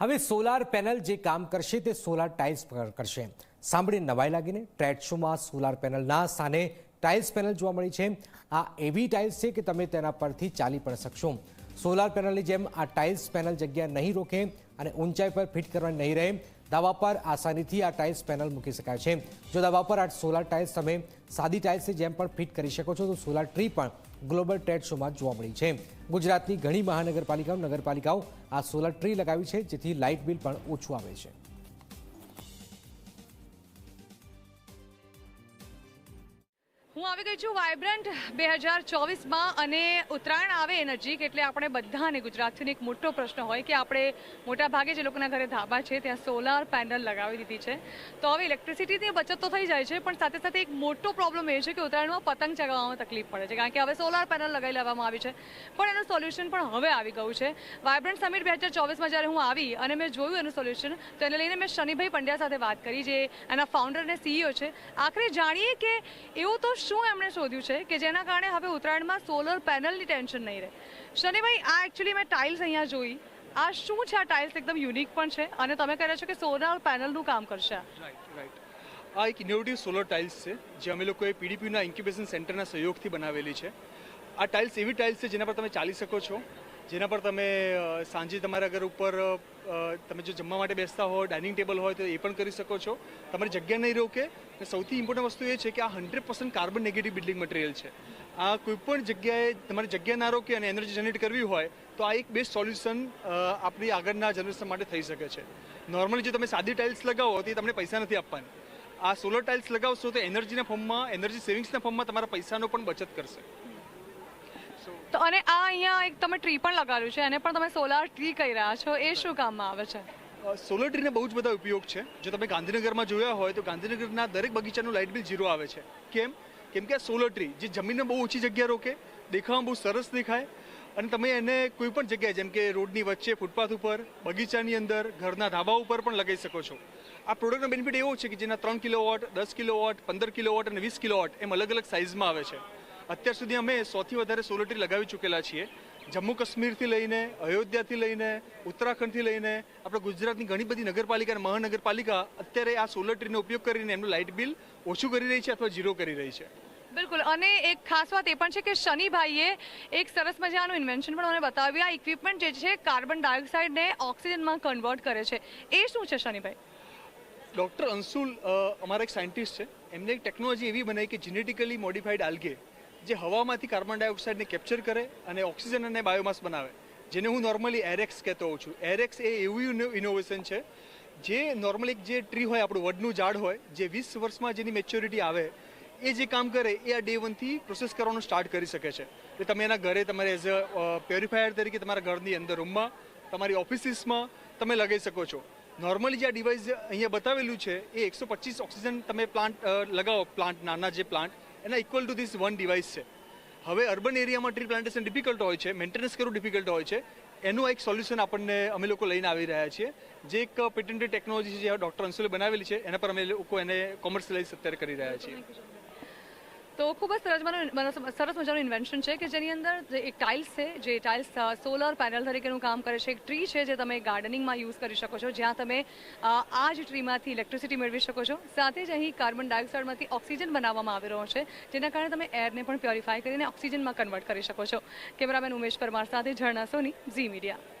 હવે solar panel જે કામ કરશે તે સોલાર ટાઇલ્સ પર કરશે. સાંભળી નવાઈ લાગીને ટ્રેડ શોમાં સોલાર પેનલના સ્થાને ટાઇલ્સ પેનલ જોવા મળી છે. આ એવી ટાઇલ્સ છે કે તમે તેના પરથી ચાલી પણ શકશો. સોલાર પેનલની જેમ આ ટાઇલ્સ પેનલ જગ્યા નહીં રોકે અને ઊંચાઈ પર ફિટ કરવાની નહીં રહે, દાવા પર આસાનીથી આ ટાઇલ્સ પેનલ મૂકી શકાય છે. જો દાવા પર આ સોલાર ટાઇલ્સ તમે સાદી ટાઇલ્સની જેમ પણ ફિટ કરી શકો છો, તો સોલાર ટ્રી પણ ગ્લોબલ ટ્રેડ શોમાં જોવા મળી છે. ગુજરાતની ઘણી મહાનગરપાલિકાઓ, નગરપાલિકાઓ આ સોલર ટ્રી લગાવી છે, જેથી લાઇટ બિલ પણ ઓછું આવે છે. હું આવી ગઈ છું વાઇબ્રન્ટ બે હજાર ચોવીસમાં અને ઉત્તરાયણ આવે નજીક એટલે આપણે બધાને ગુજરાતથી એક મોટો પ્રશ્ન હોય કે આપણે મોટા ભાગે જે લોકોના ઘરે ધાબા છે ત્યાં સોલાર પેનલ લગાવી દીધી છે. તો હવે ઇલેક્ટ્રિસિટીની બચત તો થઈ જાય છે, પણ સાથે સાથે એક મોટો પ્રોબ્લેમ એ છે કે ઉત્તરાયણમાં પતંગ ચગાવવામાં તકલીફ પડે છે, કારણ કે હવે સોલાર પેનલ લગાવી લેવામાં આવી છે. પણ એનું સોલ્યુશન પણ હવે આવી ગયું છે. વાઇબ્રન્ટ સમિટ બે હજાર ચોવીસમાં જ્યારે હું આવી અને મેં જોયું એનું સોલ્યુશન તો એને લઈને મેં શનિભાઈ પંડ્યા સાથે વાત કરી, જે એના ફાઉન્ડર અને સીઈઓ છે. આખરે જાણીએ કે એવું તો શું એમણે શોધ્યું છે કે જેના કારણે હવે ઉત્તરાયણમાં સોલર પેનલની ટેન્શન નહીં રહે? શનિભાઈ આ એકચ્યુઅલી મેં ટાઇલ્સ અહીંયા જોઈ. આ શું છે આ ટાઇલ્સ એકદમ યુનિક પણ છે. અને તમે કહે છો કે સોલર પેનલનું કામ કરશે. રાઈટ રાઈટ આ એક ઇનોવેટિવ સોલર ટાઇલ્સ છે, જે અમે લોકોએ પીડીપીના ઇન્ક્યુબેશન સેન્ટરના સહયોગથી બનાવેલી છે. આ ટાઇલ્સ એવી ટાઇલ્સ છે જેના પર તમે ચાલી શકો છો. જેના પર તમે સાંજે તમારા ઘર ઉપર તમે જો જમવા માટે બેસતા હોય ડાઇનિંગ ટેબલ હોય તો એ પણ કરી શકો છો. તમારી જગ્યા નહીં રોકે. અને સૌથી ઇમ્પોર્ટન્ટ વસ્તુ એ છે કે આ hundred percent carbon negative building material છે. આ કોઈપણ જગ્યાએ તમારી જગ્યા ના રોકે અને એનર્જી જનરેટ કરવી હોય, તો આ એક બેસ્ટ સોલ્યુશન આપણી આગળના જનરેશન માટે થઈ શકે છે. નોર્મલી જો તમે સાદી ટાઇલ્સ લગાવો, તો એ તમને પૈસા નથી આપવાની. આ સોલર ટાઇલ્સ લગાવશો તો એનર્જીના ફોર્મમાં, એનર્જી સેવિંગ્સના ફોર્મમાં તમારા પૈસાનો પણ બચત કરશે. તો અને આ અહીંયા એક તમે ટ્રી પણ લગાવ્યું છે એને પણ તમે સોલાર ટ્રી કહી રહ્યા છો એ શું કામમાં આવે છે? સોલર ટ્રીના બહુ જ બધા ઉપયોગ છે. જો તમે ગાંધીનગરમાં જોયા હોય તો ગાંધીનગરના દરેક બગીચાનું લાઇટ બિલ ઝીરો આવે છે. કેમ? કેમ કે આ સોલર ટ્રી જે જમીનને બહુ ઓછી જગ્યા રોકે દેખાવામાં બહુ સરસ દેખાય અને તમે એને કોઈ પણ જગ્યાએ જેમ કે રોડની વચ્ચે ફૂટપાથ ઉપર બગીચાની અંદર ઘરના ધાબા ઉપર પણ લગાવી શકો છો. આ પ્રોડક્ટનો બેનિફિટ એવો છે કે જેના ત્રણ કિલો વોટ દસ કિલો વોટ પંદર કિલો વોટ અને વીસ કિલો વોટ એમ અલગ અલગ સાઇઝમાં આવે છે. અત્યાર સુધી અમે સૌથી વધારે સોલર લગાવી ચૂકેલા છીએ. જમ્મુ કાશ્મીરથી લઈને અયોધ્યાથી લઈને ઉત્તરાખંડથી લઈને આપણે ગુજરાતની ઘણી બધી નગરપાલિકા અને મહાનગરપાલિકા અત્યારે આ સોલર ટ્રીનો ઉપયોગ કરીને એમનું લાઇટ બિલ ઓછું કરી રહી છે અથવા ઝીરો કરી રહી છે. બિલકુલ. અને એક ખાસ વાત એ પણ છે કે શનિભાઈએ એક સરસ મજાનું ઇન્વેન્શન પણ મને બતાવ્યું. આ ઇક્વિપમેન્ટ જે છે કાર્બન ડાયોક્સાઇડને ઓક્સિજનમાં કન્વર્ટ કરે છે. એ શું છે શનિભાઈ? ડૉક્ટર અંશુલ અમારા એક સાયન્ટિસ્ટ છે. એમને એક ટેકનોલોજી એવી બનાવી કે જેનેટિકલી મોડિફાઈડ આલ્ગે જે હવામાંથી કાર્બન ડાયોક્સાઇડને કેપ્ચર કરે અને ઓક્સિજન અને બાયોમાસ બનાવે, જેને હું નોર્મલી એરેક્સ કહેતો હોઉં છું. એરેક્સ એ એવું ઇનોવેશન છે, જે નોર્મલી જે ટ્રી હોય, આપણું વડનું ઝાડ હોય, જે વીસ વર્ષમાં જેની મેચ્યોરિટી આવે, એ જે કામ કરે, એ આ ડે વનથી પ્રોસેસ કરવાનું સ્ટાર્ટ કરી શકે છે. એટલે તમે એના ઘરે, તમારે એઝ અ પ્યોરિફાયર તરીકે તમારા ઘરની અંદર રૂમમાં તમારી ઓફિસીસમાં તમે લગાવી શકો છો. નોર્મલી જે આ ડિવાઇસ અહીંયા બતાવેલું છે, એ એકસો પચીસ ઓક્સિજન તમે પ્લાન્ટ લગાવો પ્લાન્ટ નાના જે પ્લાન્ટ એના equal to this one device છે. હવે અર્બન એરિયામાં ટ્રી પ્લાન્ટેશન ડિફિકલ્ટ હોય છે મેન્ટેનન્સ કરવું ડિફિકલ્ટ હોય છે, એનું એક સોલ્યુશન આપણને અમે લોકો લઈને આવી રહ્યા છીએ. જે એક પેટન્ટેડ ટેકનોલોજી છે જે ડૉક્ટર અંશુલે બનાવેલી છે, એના પર અમે લોકો એને કોમર્શિયલાઇઝ અત્યારે કરી રહ્યા છીએ. તો ખૂબ જ સરસ મજાનું સરસ મજાનું ઇન્વેન્શન છે કે જેની અંદર જે એક ટાઇલ્સ છે, જે ટાઇલ્સ સોલર પેનલ તરીકેનું કામ કરે છે. એક ટ્રી છે જે તમે ગાર્ડનિંગમાં યુઝ કરી શકો છો, જ્યાં તમે આ જ ટ્રીમાંથી ઇલેક્ટ્રિસિટી મેળવી શકો છો. સાથે જ અહીં કાર્બન ડાયોક્સાઇડમાંથી ઓક્સિજન બનાવવામાં આવી રહ્યો છે, જેના કારણે તમે એરને પણ પ્યોરિફાય કરીને ઓક્સિજનમાં કન્વર્ટ કરી શકો છો. કેમેરામેન ઉમેશ પરમાર સાથે ઝરણા સોની, ઝી મીડિયા